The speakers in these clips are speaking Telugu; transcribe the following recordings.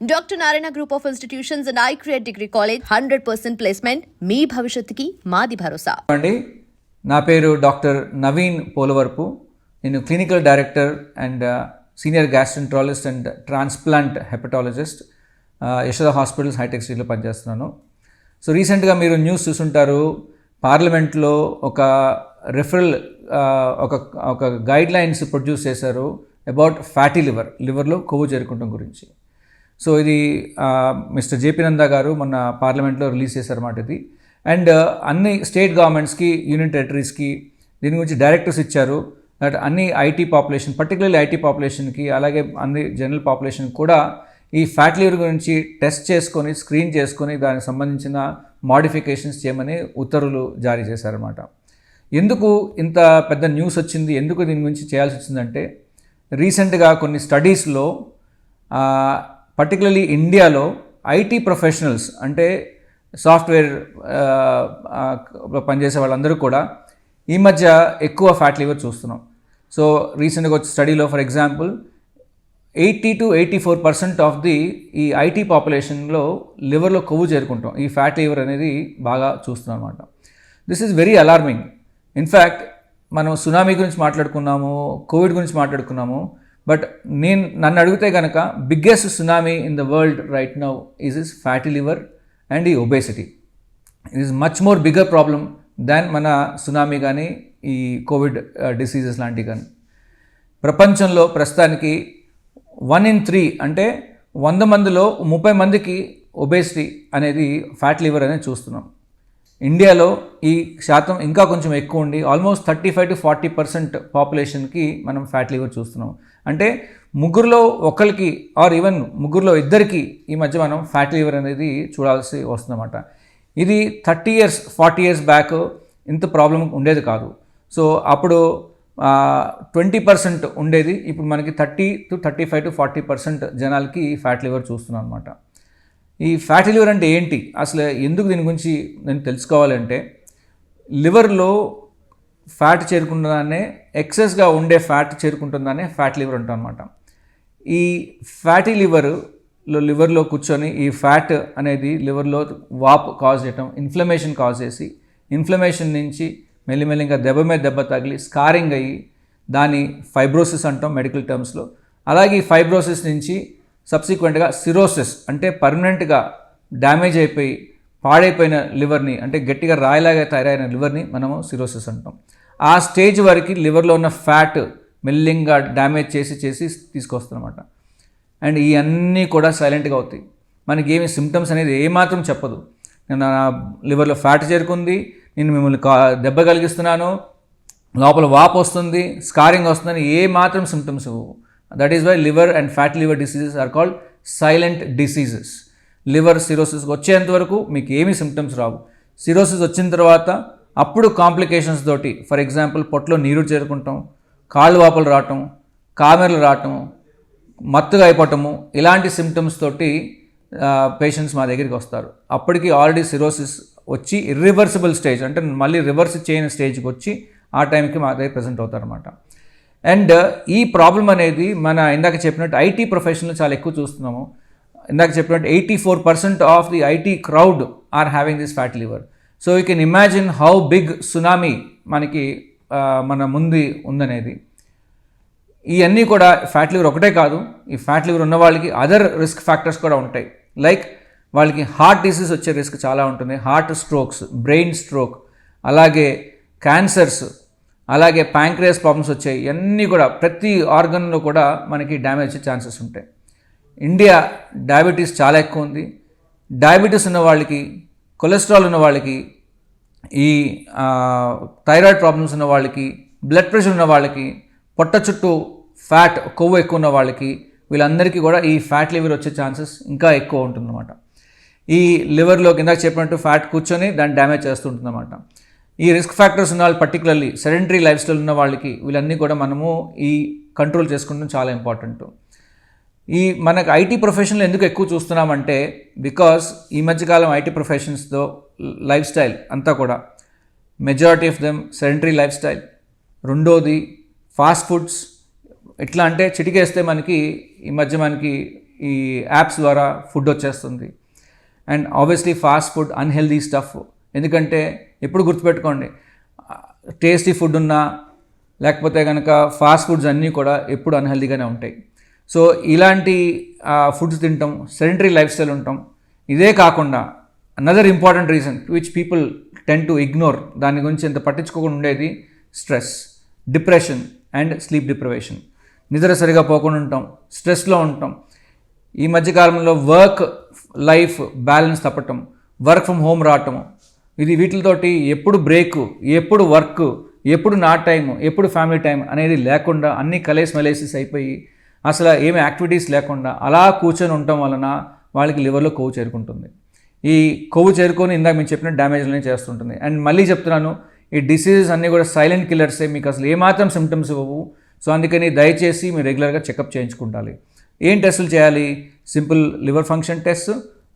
Doctor Narayana group of institutions and I create degree college hundred percent placement మీ భవిష్యత్తుకి మాది భరోసా. అండి నా పేరు డాక్టర్ నవీన్ పోలవరపు. నేను clinical director and uh, senior gastroenterologist and transplant hepatologist uh, Yashoda hospitals hitech సిటీలో పనిచేస్తున్నాను. సో రీసెంట్గా మీరు న్యూస్ చూసుంటారు. పార్లమెంట్లో ఒక రెఫరల్ uh, ఒక ఒక గైడ్ లైన్స్ ప్రొడ్యూస్ చేశారు అబౌట్ ఫ్యాటీ లివర్ లివర్లో కొవ్వు చేరుకుంటాం గురించి. సో ఇది మిస్టర్ జేపీ నందా గారు మొన్న పార్లమెంట్లో రిలీజ్ చేశారన్నమాట ఇది. అండ్ అన్ని స్టేట్ గవర్నమెంట్స్కి యూనియన్ టెరిటరీస్కి దీని గురించి డైరెక్టర్స్ ఇచ్చారు. దట్ అన్ని ఐటీ పాపులేషన్ పర్టికులర్లీ ఐటీ పాపులేషన్కి అలాగే అన్ని జనరల్ పాపులేషన్ కూడా ఈ ఫ్యాట్ లీవర్ గురించి టెస్ట్ చేసుకొని స్క్రీన్ చేసుకొని దానికి సంబంధించిన మాడిఫికేషన్స్ చేయమని ఉత్తర్వులు జారీ చేశారన్నమాట. ఎందుకు ఇంత పెద్ద న్యూస్ వచ్చింది? ఎందుకు దీని గురించి చేయాల్సి వచ్చిందంటే రీసెంట్గా కొన్ని స్టడీస్లో పర్టికులర్లీ ఇండియాలో ఐటీ ప్రొఫెషనల్స్ అంటే సాఫ్ట్వేర్ పనిచేసే వాళ్ళందరూ కూడా ఈ మధ్య ఎక్కువ ఫ్యాట్ లివర్ చూస్తున్నాం. సో రీసెంట్గా వచ్చే స్టడీలో for example eighty two eighty four percent of the ఈ ఐటీ పాపులేషన్లో లివర్లో కొవ్వు చేరుకుంటాం. ఈ ఫ్యాట్ లివర్ అనేది బాగా చూస్తున్నాం అనమాట this is very alarming in fact మనం సునామీ గురించి మాట్లాడుకున్నాము కోవిడ్ గురించి మాట్లాడుకున్నాము బట్ నేను నన్ను అడిగితే కనుక biggest tsunami in the world right now is is fatty liver and ఈ obesity it is much more bigger problem than మన సునామీ కానీ ఈ కోవిడ్ డిసీజెస్ లాంటివి కానీ ప్రపంచంలో ప్రస్తుతానికి వన్ ఇన్ త్రీ అంటే వంద మందిలో ముప్పై మందికి ఒబేసిటీ అనేది ఫ్యాట్ లివర్ అనేది చూస్తున్నాం. ఇండియాలో ఈ శాతం ఇంకా కొంచెం ఎక్కువ ఉండి almost thirty five to forty percent పాపులేషన్కి మనం ఫ్యాట్ లివర్ చూస్తున్నాం. అంటే ముగ్గురులో ఒకరికి ఆర్ ఈవెన్ ముగ్గురులో ఇద్దరికి ఈ మధ్య మనం ఫ్యాట్ లివర్ అనేది చూడాల్సి వస్తుందన్నమాట. ఇది thirty years forty years back ఇంత ప్రాబ్లం ఉండేది కాదు. సో అప్పుడు ట్వంటీ పర్సెంట్ ఉండేది. ఇప్పుడు మనకి thirty to thirty five to forty percent జనాలకి ఫ్యాట్ లివర్ చూస్తున్నాం అనమాట ఈ ఫ్యాట్ లివర్ అంటే ఏంటి? అసలు ఎందుకు దీని గురించి నేను తెలుసుకోవాలంటే లివర్లో ఫ్యాట్ చేరుకుంటుందనే ఎక్సెస్గా ఉండే ఫ్యాట్ చేరుకుంటుందనే ఫ్యాట్ లివర్ అంటాం అనమాట ఈ ఫ్యాటీ లివర్లో లివర్లో కూర్చొని ఈ ఫ్యాట్ అనేది లివర్లో వాప్ కాజ్ చేయటం ఇన్ఫ్లమేషన్ కాజ్ చేసి ఇన్ఫ్లమేషన్ నుంచి మెల్లిమెల్లిగా దెబ్బ మీద దెబ్బ తగిలి స్కారింగ్ అయ్యి దాని ఫైబ్రోసిస్ అంటాం మెడికల్ టర్మ్స్లో. అలాగే ఈ ఫైబ్రోసిస్ నుంచి సబ్సిక్వెంట్గా సిరోసిస్ అంటే పర్మనెంట్గా డ్యామేజ్ అయిపోయి పాడైపోయిన లివర్ని అంటే గట్టిగా రాయిలాగా తయారైన లివర్ని మనము సిరోసిస్ అంటాం. ఆ స్టేజ్ వరకు లివర్లో ఉన్న ఫ్యాట్ మెల్లింగ్గా డ్యామేజ్ చేసి చేసి తీసుకొస్తారనమాట అండ్ ఇవన్నీ కూడా సైలెంట్గా అవుతాయి. మనకి ఏమి సిమ్టమ్స్ అనేది ఏమాత్రం చెప్పదు. నేను నా లివర్లో ఫ్యాట్ చేరుకుంది నేను మిమ్మల్ని కా దెబ్బ కలిగిస్తున్నాను లోపల వాపు వస్తుంది స్కారింగ్ వస్తుందని ఏ మాత్రం symptoms that is why liver and fat liver diseases are called silent diseases liver cirrhosis వచ్చేంత వరకు మీకు ఏమీ సిమ్టమ్స్ రావు. సిరోసిస్ వచ్చిన తర్వాత అప్పుడు కాంప్లికేషన్స్ తోటి ఫర్ ఎగ్జాంపుల్ పొట్టలో నీరు చేరుకుంటాం కాళ్ళు వాపలు రావటం కామెరలు రావటం మత్తుగా అయిపోవటము ఇలాంటి సిమ్టమ్స్ తోటి పేషెంట్స్ మా దగ్గరికి వస్తారు. అప్పటికి ఆల్రెడీ సిరోసిస్ వచ్చి ఇర్రివర్సిబుల్ స్టేజ్ అంటే మళ్ళీ రివర్స్ చేయని స్టేజ్కి వచ్చి ఆ టైంకి మా దగ్గర ప్రజెంట్ అవుతారనమాట అండ్ ఈ ప్రాబ్లం అనేది మన ఇందాక చెప్పినట్టు ఐటీ ప్రొఫెషనల్ చాలా ఎక్కువ చూస్తున్నాము. ఇందాక చెప్పినట్టు eighty four percent of the IT crowd are having this fat liver so you can imagine how big tsunami మనకి మన ముందు ఉందనేది. ఇవన్నీ కూడా ఫ్యాట్ లివర్ ఒకటే కాదు ఈ ఫ్యాట్ లివర్ ఉన్న వాళ్ళకి అదర్ రిస్క్ ఫ్యాక్టర్స్ కూడా ఉంటాయి. లైక్ వాళ్ళకి హార్ట్ డిసీజ్ వచ్చే రిస్క్ చాలా ఉంటుంది. హార్ట్ స్ట్రోక్స్ బ్రెయిన్ స్ట్రోక్ అలాగే క్యాన్సర్స్ అలాగే ప్యాంక్రియస్ ప్రాబ్లమ్స్ వచ్చాయి. ఇవన్నీ కూడా ప్రతి ఆర్గన్లో కూడా మనకి డ్యామేజ్ వచ్చే ఛాన్సెస్ ఉంటాయి. ఇండియా డయాబెటీస్ చాలా ఎక్కువ ఉంది. డయాబెటీస్ ఉన్న వాళ్ళకి కొలెస్ట్రాల్ ఉన్న వాళ్ళకి ఈ థైరాయిడ్ ప్రాబ్లమ్స్ ఉన్న వాళ్ళకి బ్లడ్ ప్రెషర్ ఉన్న వాళ్ళకి పొట్ట చుట్టూ ఫ్యాట్ కొవ్వు ఎక్కువ ఉన్న వాళ్ళకి వీళ్ళందరికీ కూడా ఈ ఫ్యాట్ లివర్ వచ్చే ఛాన్సెస్ ఇంకా ఎక్కువ ఉంటుందన్నమాట. ఈ లివర్లో కింద చెప్పినట్టు ఫ్యాట్ కూర్చొని దాన్ని డ్యామేజ్ చేస్తుంటుందన్నమాట. ఈ రిస్క్ ఫ్యాక్టర్స్ ఉన్న వాళ్ళు పర్టికులర్లీ సెడెంటరీ లైఫ్ స్టైల్ ఉన్న వాళ్ళకి వీళ్ళన్నీ కూడా మనము ఈ కంట్రోల్ చేసుకుంటాం చాలా ఇంపార్టెంట్ ఈ మనకు ఐటీ ప్రొఫెషన్లు ఎందుకు ఎక్కువ చూస్తున్నామంటే బికాస్ ఈ మధ్యకాలం ఐటీ ప్రొఫెషన్స్తో లైఫ్ స్టైల్ అంతా కూడా majority of them sedentary lifestyle. రెండోది ఫాస్ట్ ఫుడ్స్. ఎట్లా అంటే చిటికేస్తే మనకి ఈ మధ్య మనకి ఈ యాప్స్ ద్వారా ఫుడ్ వచ్చేస్తుంది. And obviously fast food unhealthy stuff. ఎందుకంటే ఎప్పుడు గుర్తుపెట్టుకోండి టేస్టీ ఫుడ్ ఉన్నా లేకపోతే కనుక ఫాస్ట్ ఫుడ్స్ అన్నీ కూడా ఎప్పుడు అన్హెల్దీగానే ఉంటాయి. సో ఇలాంటి ఫుడ్స్ తింటాం సెడెంటరీ లైఫ్ స్టైల్ ఉంటాం. ఇదే కాకుండా another important reason which people tend to ignore దాని గురించి ఎంత పట్టించుకోకుండా ఉండేది stress depression and sleep deprivation నిద్ర సరిగా పోకుండా ఉంటాం స్ట్రెస్లో ఉంటాం. ఈ మధ్యకాలంలో వర్క్ లైఫ్ బ్యాలెన్స్ తప్పటం వర్క్ ఫ్రమ్ హోమ్ రావటం ఇది వీటితోటి ఎప్పుడు బ్రేక్ ఎప్పుడు వర్క్ ఎప్పుడు నా టైం ఎప్పుడు ఫ్యామిలీ టైం అనేది లేకుండా అన్ని కలేసి మెలేసిస్ అయిపోయి అసలు ఏమి యాక్టివిటీస్ లేకుండా అలా కూర్చొని ఉండటం వలన వాళ్ళకి లివర్లో కొవ్వు చేరుకుంటుంది. ఈ కొవ్వు చేరుకొని ఇందాక మేము చెప్పిన డ్యామేజ్లని చేస్తుంటుంది. అండ్ మళ్ళీ చెప్తున్నాను ఈ డిసీజెస్ అన్నీ కూడా సైలెంట్ కిల్లర్సే మీకు అసలు ఏమాత్రం సిమ్టమ్స్ ఇవ్వవు. సో అందుకని దయచేసి మీరు రెగ్యులర్గా చెకప్ చేయించుకుంటాలి ఏం టెస్టులు చేయాలి? సింపుల్ లివర్ ఫంక్షన్ టెస్ట్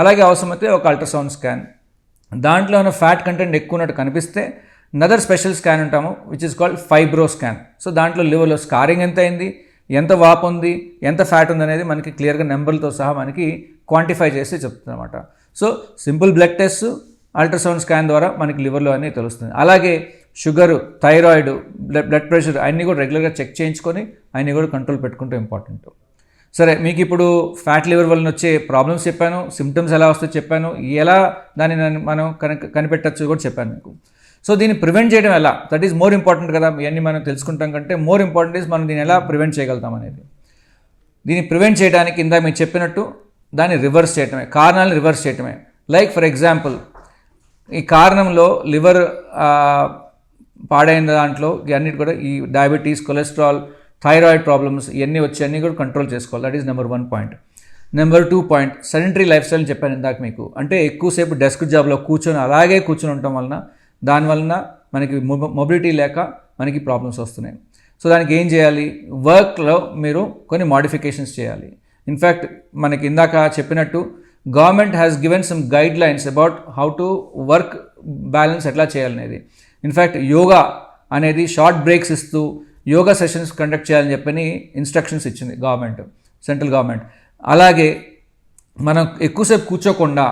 అలాగే అవసరమైతే ఒక అల్ట్రాసౌండ్ స్కాన్ దాంట్లో ఉన్న ఫ్యాట్ కంటెంట్ ఎక్కువ ఉన్నట్టు కనిపిస్తే నదర్ స్పెషల్ స్కాన్ ఉంటాము which is called fibro scan so దాంట్లో లివర్లో స్కారింగ్ ఎంత అయింది ఎంత వాపు ఉంది ఎంత ఫ్యాట్ ఉంది అనేది మనకి క్లియర్గా నెంబర్లతో సహా మనకి క్వాంటిఫై చేసి చెప్తుందన్నమాట so simple blood test ultrasound scan ద్వారా మనకి లివర్లో అన్నీ తెలుస్తుంది. అలాగే sugar thyroid blood blood pressure అన్నీ కూడా రెగ్యులర్గా చెక్ చేయించుకొని అన్నీ కూడా కంట్రోల్ పెట్టుకుంటే ఇంపార్టెంట్ సరే మీకు ఇప్పుడు ఫ్యాట్ లివర్ వలన వచ్చే ప్రాబ్లమ్స్ చెప్పాను సిమ్టమ్స్ ఎలా వస్తాయో చెప్పాను ఎలా దాన్ని మనం కన కనిపెట్టచ్చు కూడా చెప్పాను మీకు. సో దీన్ని ప్రివెంట్ చేయడం ఎలా? దట్ ఈస్ మోర్ ఇంపార్టెంట్ కదా ఇవన్నీ మనం తెలుసుకుంటాం కంటే మోర్ ఇంపార్టెంట్ ఈస్ మనం దీన్ని ఎలా ప్రివెంట్ చేయగలుగుతాం అనేది. దీన్ని ప్రివెంట్ చేయడానికి ఇందాక మీకు చెప్పినట్టు దాన్ని రివర్స్ చేయటమే కారణాలను రివర్స్ చేయటమే. లైక్ ఫర్ ఎగ్జాంపుల్ ఈ కారణంలో లివర్ పాడైన దాంట్లో ఇవన్నిటి కూడా ఈ డయాబెటీస్ కొలెస్ట్రాల్ థైరాయిడ్ ప్రాబ్లమ్స్ ఇవన్నీ వచ్చి అన్నీ కూడా కంట్రోల్ చేసుకోవాలి. That is number one point number two point sedentary lifestyle చెప్పాను ఇందాక మీకు. అంటే ఎక్కువసేపు డెస్క్ జాబ్లో కూర్చొని అలాగే కూర్చొని ఉండటం వలన దానివలన మనకి మొబిలిటీ లేక మనకి ప్రాబ్లమ్స్ వస్తున్నాయి. సో దానికి ఏం చేయాలి? వర్క్లో మీరు కొన్ని మాడిఫికేషన్స్ చేయాలి. ఇన్ఫ్యాక్ట్ మనకి ఇందాక చెప్పినట్టు government has given some guidelines about how to work balance ఎట్లా చేయాలనేది. ఇన్ఫ్యాక్ట్ యోగా అనేది షార్ట్ బ్రేక్స్ ఇస్తూ యోగా సెషన్స్ కండక్ట్ చేయాలని చెప్పని ఇన్స్ట్రక్షన్స్ ఇచ్చింది గవర్నమెంట్ సెంట్రల్ గవర్నమెంట్ అలాగే మనం ఎక్కువసేపు కూర్చోకుండా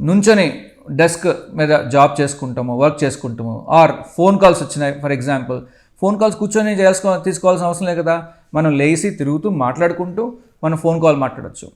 నుంచొని డెస్క్ మీద జాబ్ చేసుకుంటాము వర్క్ చేసుకుంటాము ఆర్ ఫోన్ కాల్స్ వచ్చినాయి ఫర్ ఎగ్జాంపుల్. ఫోన్ కాల్స్ కూర్చొని చేసుకో తీసుకోవాల్సిన అవసరం లేదు కదా. మనం లేచి తిరుగుతూ మాట్లాడుకుంటూ మనం ఫోన్ కాల్ మాట్లాడచ్చు.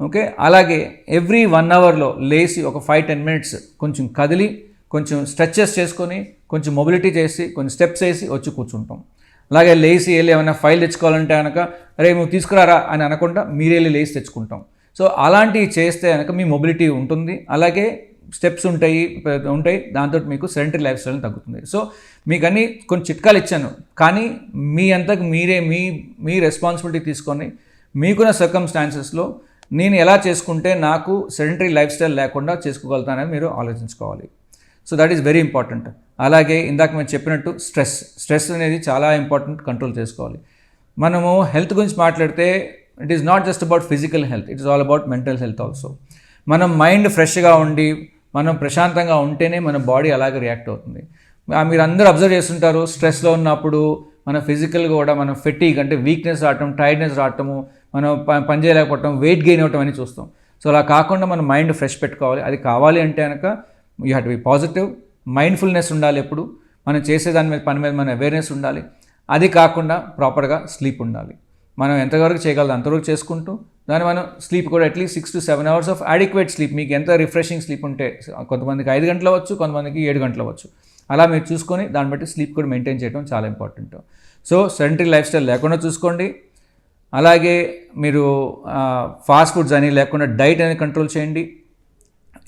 ఓకే? అలాగే ఎవ్రీ వన్ అవర్లో లేచి ఒక ఫైవ్ టెన్ మినిట్స్ కొంచెం కదిలి కొంచెం స్ట్రెచెస్ చేసుకొని కొంచెం మొబిలిటీ చేసి కొంచెం స్టెప్స్ వేసి వచ్చి కూర్చుంటాం. అలాగే లేచి వెళ్ళి ఏమైనా ఫైల్ తెచ్చుకోవాలంటే కనుక అరే నువ్వు తీసుకురారా? అని అనకుండా మీరు వెళ్ళి లేచి తెచ్చుకుంటాం. సో అలాంటివి చేస్తే కనుక మీ మొబిలిటీ ఉంటుంది. అలాగే స్టెప్స్ ఉంటాయి ఉంటాయి దాంతో మీకు సెడెంటరీ లైఫ్ స్టైల్ తగ్గుతుంది. సో మీకు అన్ని కొన్ని చిట్కాలు ఇచ్చాను. కానీ మీ అంతకు మీరే మీ మీ రెస్పాన్సిబిలిటీ తీసుకొని మీకున్న సర్కమ్స్టాన్సెస్లో నేను ఎలా చేసుకుంటే నాకు సెడెంటరీ లైఫ్ స్టైల్ లేకుండా చేసుకోగలుగుతానని మీరు ఆలోచించుకోవాలి. So that is very important అలాగే ఇందాక మేము చెప్పినట్టు స్ట్రెస్ స్ట్రెస్ అనేది చాలా ఇంపార్టెంట్ కంట్రోల్ చేసుకోవాలి. మనము హెల్త్ గురించి మాట్లాడితే it is not just about physical health it is all about mental health also మనం మైండ్ ఫ్రెష్గా ఉండి మనం ప్రశాంతంగా ఉంటేనే మన బాడీ అలాగే రియాక్ట్ అవుతుంది. మీరు అందరూ అబ్జర్వ్ చేస్తుంటారు స్ట్రెస్లో ఉన్నప్పుడు మన ఫిజికల్గా కూడా మనం ఫెటీగ్ అంటే వీక్నెస్ రావటం టైర్డ్నెస్ రావటము మనం ప- పని చేయలేకపోవటం వెయిట్ గెయిన్ అవ్వటం అని చూస్తాం. సో అలా కాకుండా మన మైండ్ ఫ్రెష్ పెట్టుకోవాలి. అది కావాలి అంటే కనుక you have to be positive mindfulness ఉండాలి ఎప్పుడు మనం చేసే దాని మీద పని మీద మన అవేర్నెస్ ఉండాలి. అది కాకుండా ప్రాపర్గా స్లీప్ ఉండాలి. మనం ఎంతవరకు చేయగలదో అంతవరకు చేసుకుంటూ దాన్ని మనం స్లీప్ కూడా at least six to seven hours of adequate sleep మీకు ఎంత రిఫ్రెషింగ్ స్లీప్ ఉంటే కొంతమందికి ఐదు గంటలు అవ్వచ్చు కొంతమందికి ఏడు గంటలు అవ్వచ్చు. అలా మీరు చూసుకొని దాన్ని బట్టి స్లీప్ కూడా మెయింటైన్ చేయడం చాలా important so sedentary life style లేకుండా చూసుకోండి. అలాగే మీరు ఫాస్ట్ ఫుడ్స్ అని లేకుండా డైట్ అనేది కంట్రోల్ చేయండి.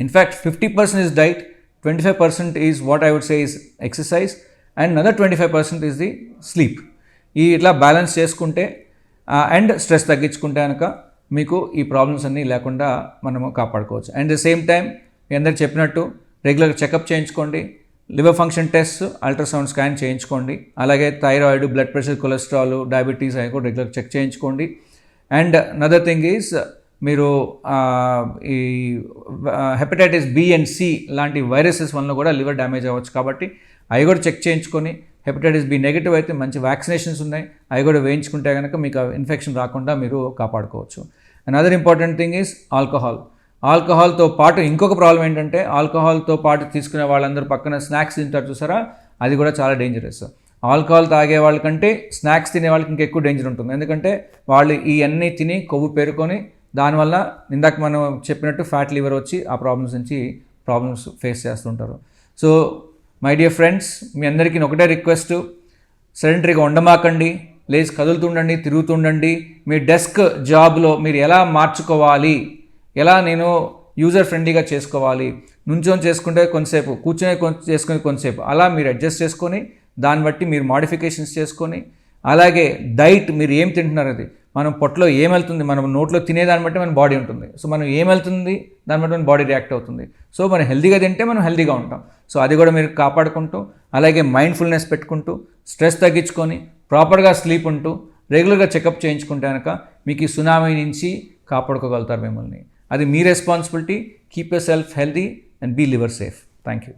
In fact fifty percent is diet twenty five percent is what I would say is exercise and another twenty five percent is the sleep ఈ ఇట్లా బ్యాలెన్స్ చేసుకుంటే అండ్ స్ట్రెస్ తగ్గించుకుంటే కనుక మీకు ఈ ప్రాబ్లమ్స్ అన్నీ లేకుండా మనము కాపాడుకోవచ్చు. అండ్ ద సేమ్ టైం మీ అందరు చెప్పినట్టు రెగ్యులర్ చెకప్ చేయించుకోండి. Liver function test ultrasound scan చేయించుకోండి. అలాగే thyroid blood pressure cholesterol diabetes అవి కూడా రెగ్యులర్ చెక్ చేయించుకోండి. అండ్ నదర్ థింగ్ ఈజ్ మీరు ఈ హెపటైటిస్ బి అండ్ సి లాంటి వైరసెస్ వల్ల కూడా లివర్ డ్యామేజ్ అవ్వచ్చు కాబట్టి అవి కూడా చెక్ చేయించుకొని హెపటైటిస్ బి నెగిటివ్ అయితే మంచి వ్యాక్సినేషన్స్ ఉన్నాయి. అవి కూడా వేయించుకుంటే కనుక మీకు ఇన్ఫెక్షన్ రాకుండా మీరు కాపాడుకోవచ్చు. And other important thing is alcohol ఆల్కహాల్తో పాటు ఇంకొక ప్రాబ్లం ఏంటంటే ఆల్కహాల్తో పాటు తీసుకునే వాళ్ళందరూ పక్కన స్నాక్స్ తింటారు చూసారా? అది కూడా చాలా డేంజరస్ ఆల్కహాల్ తాగే వాళ్ళకంటే స్నాక్స్ తినే వాళ్ళకి ఇంకా ఎక్కువ డేంజర్ ఉంటుంది. ఎందుకంటే వాళ్ళు ఈ అన్నీ తిని కొవ్వు పేరుకొని దానివల్ల ఇందాక మనం చెప్పినట్టు ఫ్యాట్ లివర్ వచ్చి ఆ ప్రాబ్లమ్స్ నుంచి ప్రాబ్లమ్స్ ఫేస్ చేస్తుంటారు. సో మై డియర్ ఫ్రెండ్స్ మీ అందరికీ ఒకటే రిక్వెస్ట్ సెడెంటరీగా ఉండమాకండి. లేచి కదులుతుండండి తిరుగుతుండండి. మీ డెస్క్ జాబ్లో మీరు ఎలా మార్చుకోవాలి? ఎలా నేను యూజర్ ఫ్రెండ్లీగా చేసుకోవాలి? నుంచొని చేసుకుంటే కొంతసేపు కూర్చొని కొంచెం చేసుకుని కొంతసేపు. అలా మీరు అడ్జస్ట్ చేసుకొని దాన్ని బట్టి మీరు మాడిఫికేషన్స్ చేసుకొని అలాగే డైట్ మీరు ఏం తింటున్నారు అది మనం పొట్టలో ఏం వెళ్తుంది మనం నోట్లో తినేదాన్ని బట్టి మన బాడీ ఉంటుంది. సో మనం ఏం వెళ్తుంది దాన్ని బట్టి మన బాడీ రియాక్ట్ అవుతుంది. సో మనం హెల్దీగా తింటే మనం హెల్దీగా ఉంటాం. సో అది కూడా మీరు కాపాడుకుంటూ అలాగే మైండ్ఫుల్నెస్ పెట్టుకుంటూ స్ట్రెస్ తగ్గించుకొని ప్రాపర్గా స్లీప్ ఉంటూ రెగ్యులర్గా చెకప్ చేయించుకుంటే కనుక మీకు ఈ సునామీ నుంచి కాపాడుకోగలుగుతారు మిమ్మల్ని. అది మీ responsibility. Keep yourself healthy and be liver safe. Thank you